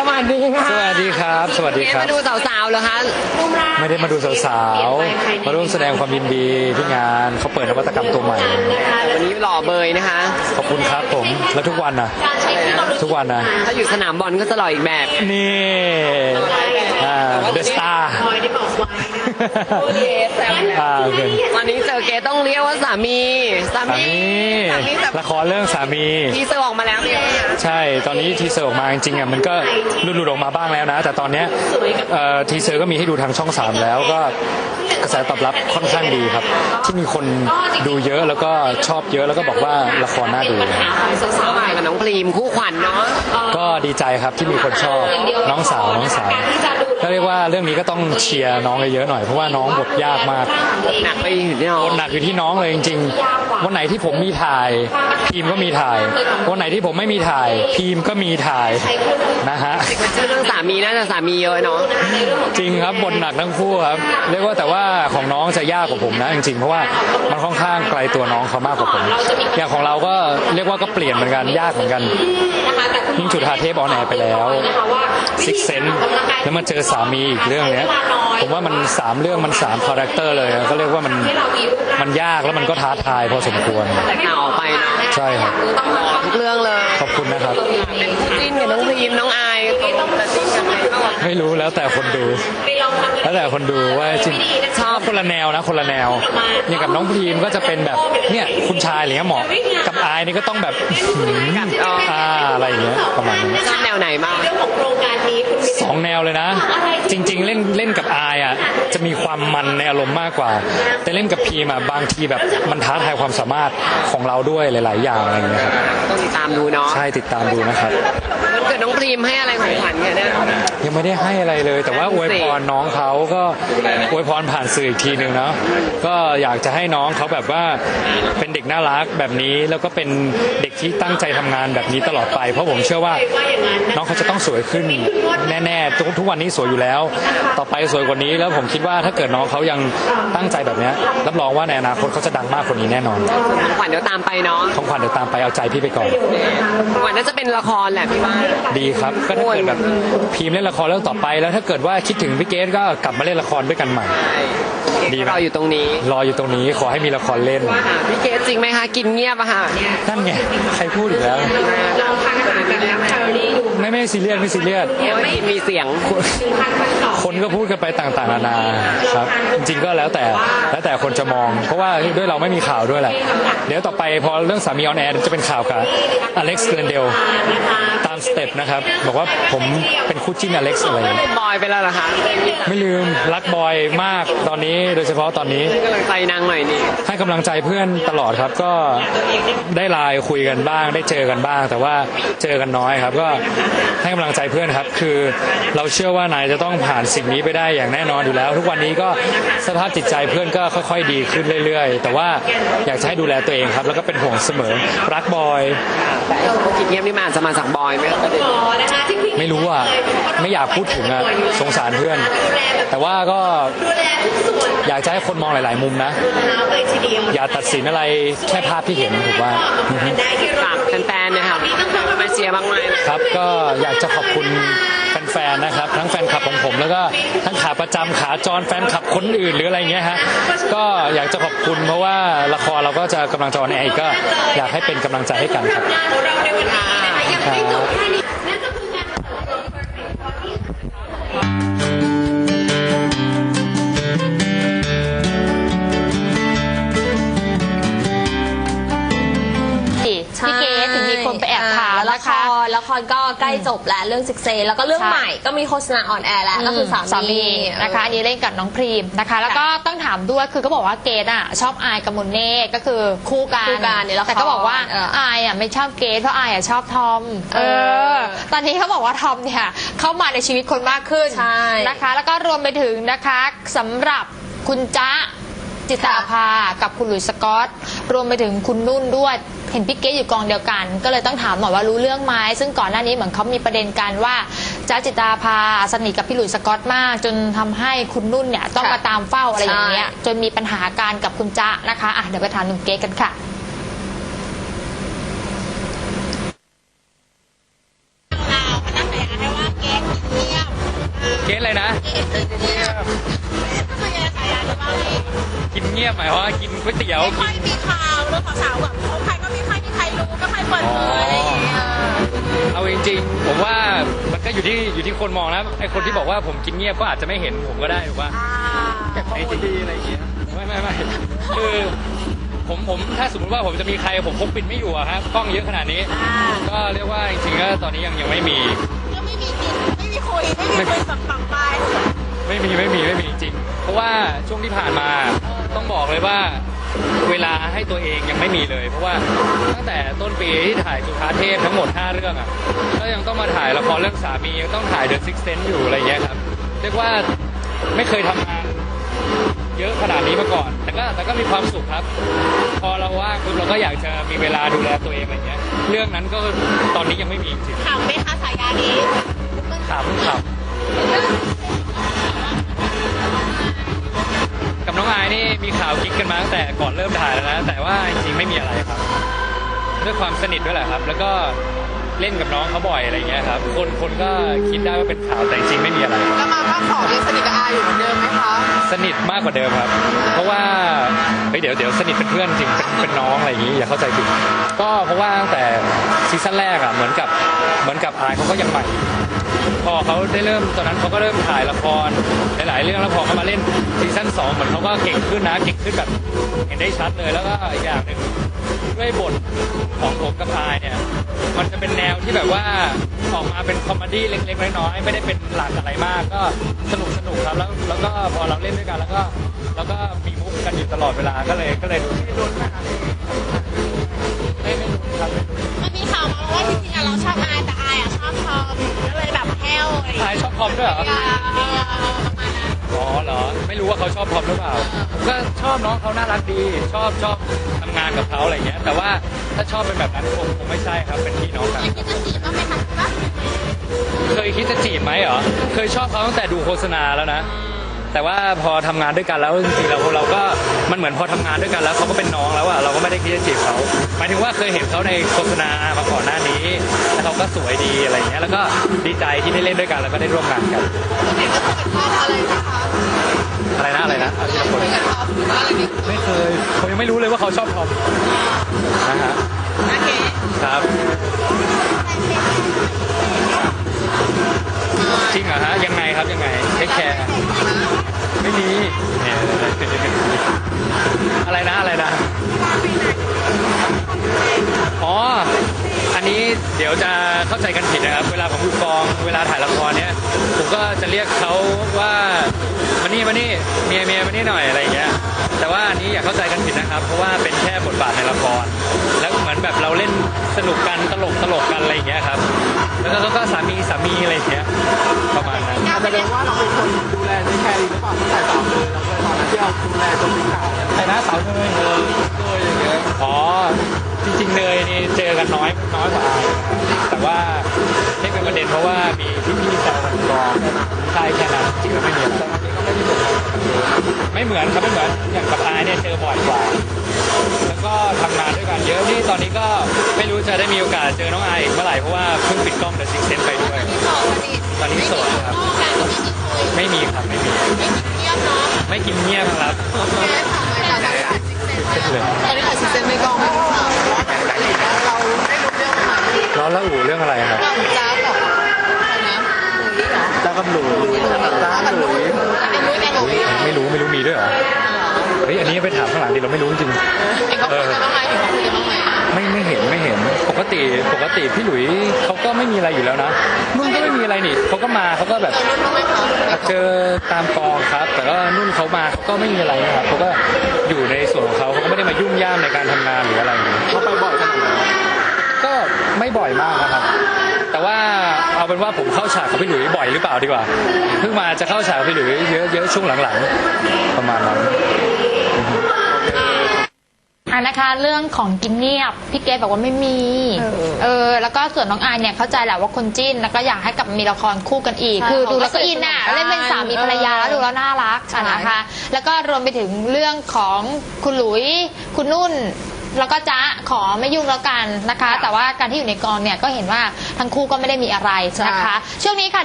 สวัสดีค่ะสวัสดีครับ สวัสดีเกครับ มาดูสาวๆเหรอคะไม่ได้มาดูสาวๆ มาร่วมแสดงความยินดีที่งานเขาเปิดนวัตกรรมตัวใหม่ วันนี้หล่อเบยนะคะ ขอบคุณครับผม แล้วทุกวันนะทุกวันนะ ถ้าอยู่สนามบอลก็จะหล่ออีกแบบ นี่อ่าเดอะสตาร์ อ่าโอเคตอนนี้เจอเกต้องเรียกว่าสามี สาสามีมีสามีแบบละครเรื่องสามี ทีเซอร์ออกมาแล้วเนี่ยใช่ ตอนนี้ทีเซอร์ออกมาจริงๆอะมันก็หลุดๆออกมาบ้างแล้วนะ แต่ตอนเนี้ยเอ่อทีเซอร์ก็มีให้ดูทางช่อง 3 แล้วก็กระแสตอบรับค่อนข้างดีครับ ที่มีคนดูเยอะแล้วก็ชอบเยอะแล้วก็บอกว่าละครน่าดู สาวๆใหม่กับน้องพรีมคู่ขวัญเนาะก็ดีใจครับที่มีคนชอบน้องสาวน้องสาวก็เรียกว่าเรื่องนี้ก็ต้องเชียร์น้องเยอะๆหน่อยเพราะว่าน้องบทยากมากหนักไปอยู่ที่น้องบทหนักอยู่ที่น้องเลยจริงๆ วันไหนที่ผมมีถ่ายพีมก็มีถ่าย วันไหนที่ผมไม่มีถ่ายพีมก็มีถ่ายนะฮะชื่อเรื่องสามีน่าจะสามีเยอะเนาะจริงครับบทหนักทั้งคู่ครับเรียกว่าแต่ว่าของน้องจะยากกว่าผมนะจริงๆเพราะว่ามันค่อนข้างไกลตัวน้องเขามากกว่าผม อย่างของเราก็เรียกว่าก็เปลี่ยนเหมือนกันยากเหมือนกันยิ่งจุดหาเทปออนแอร์ไปแล้วซิกเซนแล้วมาเจอสามีอีกเรื่องเนี้ย ผมว่ามันสามเรื่องมันสามคาแรคเตอร์เลยอะก็เรียกว่ามันมันยากแล้วมันก็ท้าทายพอสมควร แต่ข่าวออกไปเนาะใช่ครับทุกเรื่องเลย ขอบคุณนะครับ เป็นคู่จิ้นกับน้องพรีมน้องอาย ต้องจะจิ้นกันไหมไม่รู้แล้วแต่คนดูแล้วแต่คนดูว่าจริงชอบคนละแนวนะคนละแนวอย่างกับน้องพรีมก็จะเป็นแบบเนี่ยคุณชายอะไรเงี้ยเหมาะกับอายนี่ก็ต้องแบบหืมอ่าอะไรอย่างเงี้ยประมาณนั้นชอบแนวไหนมากสองแนวเลยนะ จริง ๆ เล่นเล่นกับอายอะจะมีความมันในอารมณ์มากกว่า แต่เล่นกับพีมอะบางทีแบบมันท้าทายความสามารถของเราด้วยหลาย ๆ อย่างอะไรอย่างเงี้ยครับต้องติดตามดูเนาะใช่ติดตามดูนะครับวันเกิดน้องพรีมให้อะไรของขวัญเนี่ยเนี่ย ยังไม่ได้ให้อะไรเลย แต่ว่าอวยพรน้องเขาก็อวยพรผ่านสื่ออีกทีหนึ่งเนาะก็อยากจะให้น้องเขาแบบว่าเป็นเด็กน่ารักแบบนี้แล้วก็เป็นเด็กที่ตั้งใจทำงานแบบนี้ตลอดไป เพราะผมเชื่อว่า น้องเขาจะต้องสวยขึ้นแน่ๆทุกทุกวันนี้สวยอยู่แล้ว ต่อไปสวยกว่านี้แล้วผมคิดว่าถ้าเกิดน้องเขายังตั้งใจแบบเนี้ยรับรองว่าในอนาคตเขาจะดังมากกว่านี้แน่นอนของขวัญเดี๋ยวตามไปเนาะของขวัญเดี๋ยวตามไปเอาใจพี่ไปก่อนของขวัญน่าจะเป็นละครแหละพี่ว่าดีครับก็ถ้าเกิดแบบพีมเล่นละครเรื่องต่อไป แล้วถ้าเกิดว่าคิดถึงพี่เกดก็กลับมาเล่นละครด้วยกันใหม่ ดีไหมรออยู่ตรงนี้รออยู่ตรงนี้ขอให้มีละครเล่นอะพี่เกสจริงไหมคะกินเงียบอะค่ะนั่นไง ใครพูดอีกแล้วไม่ไม่ซีเรียสไม่ซีเรียสไม่มีเสียงคนก็พูดกันไปต่างๆนานาครับ จริงๆก็แล้วแต่แล้วแต่คนจะมอง เพราะว่าด้วยเราไม่มีข่าวด้วยแหละ เดี๋ยวต่อไปพอเรื่องสามีออนแอร์จะเป็นข่าวกับอเล็กซ์เกรนเดลตาม สเต็ปนะครับ บอกว่าผมเป็นคู่จิ้นอเล็กซ์อะไรอย่างเงี้ยบอยไปแล้วเหรอคะไม่ลืมรักบอยมากตอนนี้โดยเฉพาะตอนนี้กำลังใจนางหน่อยนี่ให้กำลังใจเพื่อนตลอดครับก็ได้ไลน์คุยกันบ้าง ได้เจอกันบ้าง แต่ว่าเจอกันน้อยครับ ก็ให้กำลังใจเพื่อนครับ คือเราเชื่อว่านายจะต้องผ่านสิ่งนี้ไปได้อย่างแน่นอนอยู่แล้ว ทุกวันนี้ก็สภาพจิตใจเพื่อนก็ค่อย ๆ ดีขึ้นเรื่อย ๆ แต่ว่าอยากจะให้ดูแลตัวเองครับ แล้วก็เป็นห่วงเสมอรักบอย กิจเงียบนี่มันอาจจะมาจากบอยไหมคะไม่รู้อะไม่อยากพูดถึงอะสงสารเพื่อน แต่ว่าก็อยากจะให้คนมองหลาย ๆ มุมนะ อย่าตัดสินอะไรแค่ภาพที่เห็นผมว่าฝากแฟนๆนะครับมาเชียร์บ้างไหมครับก็อยากจะขอบคุณ ฟนๆนะครับ ทั้งแฟนคลับของผม แล้วก็ทั้งขาประจำขาจรแฟนคลับคนอื่นหรืออะไรเงี้ยฮะก็อยากจะขอบคุณเพราะว่าละครเราก็จะกำลังจะออนแอร์อีกก็อยากให้เป็นกำลังใจให้กันครับ ละครก็ใกล้จบแล้วเรื่องซิกเซแล้วก็เรื่องใช่ ใหม่ก็มีโฆษณาออนแอร์แล้วก็คือสามีสามีนะคะอันนี้เล่นกับน้องพรีมนะคะ แล้วก็ต้องถามด้วยคือก็บอกว่าเกดอะชอบอายกับมุนเน่ก็คือคู่กันคู่กันในละครแต่ก็บอกว่าเอออายอะไม่ชอบเกดเพราะอายอะชอบทอมเอเอออ ตอนนี้เขาบอกว่าทอมเนี่ยเข้ามาในชีวิตคนมากขึ้นใช่นะคะ แล้วก็รวมไปถึงนะคะสำหรับคุณจ๊ะ จิตาภากับคุณหลุยส์สกอต รวมไปถึงคุณนุ่นด้วยเห็นพี่เก๊อยู่กองเดียวกัน ก็เลยต้องถามหน่อยว่ารู้เรื่องไหมซึ่งก่อนหน้านี้เหมือนเขามีประเด็นกันว่าจ๊ะจิตาภาสนิทกับพี่หลุยส์สกอตมาก จนทำให้คุณนุ่นเนี่ยต้องค่ะมาตามเฝ้าอะไรอย่างเงี้ยใช่จนมีปัญหาการกับคุณจ๊ะนะคะอะเดี๋ยวไปถามหนุ่มเก๊กันค่ะข่าวมันตั้งแต่ได้ว่าเกกสเลยนะ กินเงียบหมายความว่ากินก๋วยเตี๋ยวไม่กิค่อยนมีข่าวเรื่องของสาวแบบเขาใครก็ไม่ค่อยมีใครรู้ไม่ค่อยเปิดเผยอะไรอย่างเงี้ยเอาจริงๆ ผมว่ามันก็อยู่ที่อยู่ที่คนมองนะไอคนที่บอกว่าผมกินเงียบก็อาจจะไม่เห็นผมก็ได้ถูกป่ะอ่าไอ้ดีอะไรอย่างเงี้ยไม่ไม่ไม่คือผมผมถ้าสมมติว่าผมจะมีใครผมคงปิดไม่อยู่อะครับกล้องเยอะขนาดนี้ก็เรียกว่าจริงๆก็ตอนนี้ยังยังไม่มี ก็ไม่มีกินไม่มีคุยไม่มีคุยแบบฝังไปไม่มีไม่มีไม่มีจริง เพราะว่าช่วงที่ผ่านมา ต้องบอกเลยว่าเวลาให้ตัวเองยังไม่มีเลย เพราะว่าตั้งแต่ต้นปีที่ถ่ายจุฑาเทพทั้งหมด 5 เรื่องอะก็ยังต้องมาถ่ายละครเรื่องสามียังต้องถ่ายเดอะซิกเซนอยู่อะไรเงี้ยครับเรียกว่าไม่เคยทำงานเยอะขนาดนี้มาก่อน แต่ก็แต่ก็มีความสุขครับ พอเราว่างปุ๊บเราก็อยากจะมีเวลาดูแลตัวเองอะไรเงี้ย เรื่องนั้นก็ตอนนี้ยังไม่มีจริงถามไหมคะสายยานี้ๆถาม มกับน้องอายนี่มีข่าวกิ๊กกันมาตั้งแต่ก่อนเริ่มถ่ายแล้วนะ แต่ว่าจริงๆไม่มีอะไรครับด้วยความสนิทด้วยแหละครับ แล้วก็เล่นกับน้องเขาบ่อยอะไรเงี้ยครับ คนคนก็คิดได้ว่าเป็นข่าวแต่จริงๆไม่มีอะไรครับแล้วมาภาคสองยังสนิทกับอาอยู่เหมือนเดิมไหมคะ สนิทมากกว่าเดิมครับ เพราะว่าเฮ้ยเดี๋ยวเดี๋ยวสนิทเป็นเพื่อนจริงเป็นเป็นน้องอะไรอย่างนี้อย่าเข้าใจผิดก็เพราะว่าตั้งแต่ซีซั่นแรกอะเหมือนกับเหมือนกับอายเขาก็ยังใหม่ พอเขาได้เริ่มตอนนั้นเขาก็เริ่มถ่ายละครหลายๆเรื่องแล้วพอเขามาเล่นซีซั่นสองเหมือนเขาก็เก่งขึ้นนะเก่งขึ้นแบบเห็นได้ชัดเลยแล้วก็อีกอย่างหนึ่งด้วยบทของผมกับอายเนี่ยมันจะเป็นแนวที่แบบว่าออกมาเป็นคอมเมดี้เล็กๆน้อยๆไม่ได้เป็นหลักอะไรมาก ก็สนุกสนุกครับแล้วแล้วก็พอเราเล่นด้วยกันแล้วก็แล้วก็มีมุกกันอยู่ตลอดเวลาก็เลยก็เลย ด้วยเหรอเออประมาณนั้นอ๋อเหรอ ไม่รู้ว่าเขาชอบทอมหรือเปล่าผมก็ชอบน้องเขาน่ารักดี ชอบชอบทำงานกับเขาอะไรอย่างเงี้ย แต่ว่าถ้าชอบเป็นแบบนั้นคงคงไม่ใช่ครับ เป็นพี่น้องกัน คิดจะจีบบ้างไหมคะว่าเคยคิดจะจีบไหมเหรอ เคยชอบเขาตั้งแต่ดูโฆษณาแล้วนะ แต่ว่าพอทำงานด้วยกันแล้วจริงๆเราเราก็มันเหมือนพอทำงานด้วยกันแล้วเขาก็เป็นน้องแล้วอะเราก็ไม่ได้คิดจะจีบเขาหมายถึงว่าเคยเห็นเขาในโฆษณามาก่อนหน้านี้แล้วเขาก็สวยดีอะไรอย่างเงี้ยแล้วก็ดีใจที่ได้เล่นด้วยกันแล้วก็ได้ร่วมงานกันเห็นก็คือเป็นพ่ออะไรนะคะอะไรนะอะไรนะเอาทีละคนเป็นพ่อหรือว่าอะไรนี่ไม่เคยผมยังไม่รู้เลยว่าเขาชอบทอมนะฮะโอเคครับ จริงเหรอฮะยังไงครับยังไงเทคแคร์ไม่มีเนี่ยอะไรนะอะไรนะอ๋ออันนี้เดี๋ยวจะเข้าใจกันผิดนะครับ เวลาผมอยู่กองเวลาถ่ายละครเนี้ยผมก็จะเรียกเขาว่ามานี่มานี่เมียเมียมานี่หน่อยอะไรอย่างเงี้ยแต่ว่าอันนี้อย่าเข้าใจกันผิดนะครับ เพราะว่าเป็นแค่บทบาทในละคร แล้วเหมือนแบบเราเล่นสนุกกันตลกตลกกันอะไรอย่างเงี้ยครับ แล้วก็แล้วก็สามีสามีอะไรอย่างเงี้ยประมาณนั้น แสดงว่าเราเป็นคนดูแลในแคร์หรือเปล่าตั้งแต่สาวเลยเราเคยตอนนั้นที่เราดูแลจนเป็นข่าวแต่นะสาวเนยเออโดยอย่างเงี้ยอ๋อจริงๆเนยนี่เจอกันน้อยน้อยกว่าอายแต่ว่าที่เป็นประเด็นเพราะว่ามีพี่ๆแซวกันกองใช่แค่นั้นจริงแล้วไม่มีอะไรไม่เหมือนครับไม่เหมือนอย่างกับอายเนี่ยเจอบ่อยกว่า แล้วก็ทำงานด้วยกันเยอะนี่ตอนนี้ก็ไม่รู้จะได้มีโอกาสเจอน้องอายอีกเมื่อไหร่เพราะว่าเพิ่งปิดกล้องเดอะซิกเซนไปด้วย ตอนนี้โสดครับ ไม่มีครับไม่มี ไม่กินเงียบครับแค่ถามเลยค่ะตอนนี้ตอนนี้ถ่ายซิกเซนในกองไม่รู้ข่าวเราไม่รู้เรื่องอะไรร้อนละอู่เรื่องอะไรครับเราจ้ากับอะไรนะหลุยเหรอจ้ากับหลุยจ้ากับหลุยอันนี้แต่หลุย นนี้ไปถามข้างหลังดิเราไม่รู้จริงเห็นเขาคุยกันบ้างไหมเห็นเขาคุยกันบ้างไหมไม่ไม่เห็นไม่เห็นปกติปกติพี่หลุยเขาก็ไม่มีอะไรอยู่แล้วนะนุ่นก็ไม่มีอะไรนี่เขาก็มาเขาก็แบบเรารู้ไหมคะเจอตามกองครับ แต่ก็นุ่นเขามาเขาก็ไม่มีอะไรนะครับเขาก็อยู่ในส่วนของเขาเขาก็ไม่ได้มายุ่งย่ามในการทำงานหรืออะไรอย่างนี้เขาไปบ่อยขนาดไหนก็ไม่บ่อยมากนะครับ แต่ว่าเอาเป็นว่าผมเข้าฉากกับพี่หลุยบ่อยหรือเปล่าดีกว่าเพิ่งมาจะเข้าฉากกับพี่หลุยเยอะเยอะช่วงหลังๆประมาณนั้น อะนะคะ เรื่องของกินเงียบพี่เกดบอกว่าไม่มีเออ แล้วก็ส่วนน้องอายเนี่ยเข้าใจแหละว่าคนจิ้นแล้วก็อยากให้กลับมามีละครคู่กันอีก ใช่คือดูเขาก็แล้วก็อินอะสนิทกันเล่นเป็นสามีภรรยาเออแล้วดูแล้วน่ารักใช่ อะนะคะ แล้วก็รวมไปถึงเรื่องของคุณหลุย คุณนุ่น แล้วก็จ๊ะขอไม่ยุ่งแล้วกันนะคะ แต่ว่าการที่อยู่ในกองเนี่ยก็เห็นว่าทั้งคู่ก็ไม่ได้มีอะไรนะคะ ช่วงนี้ค่ะ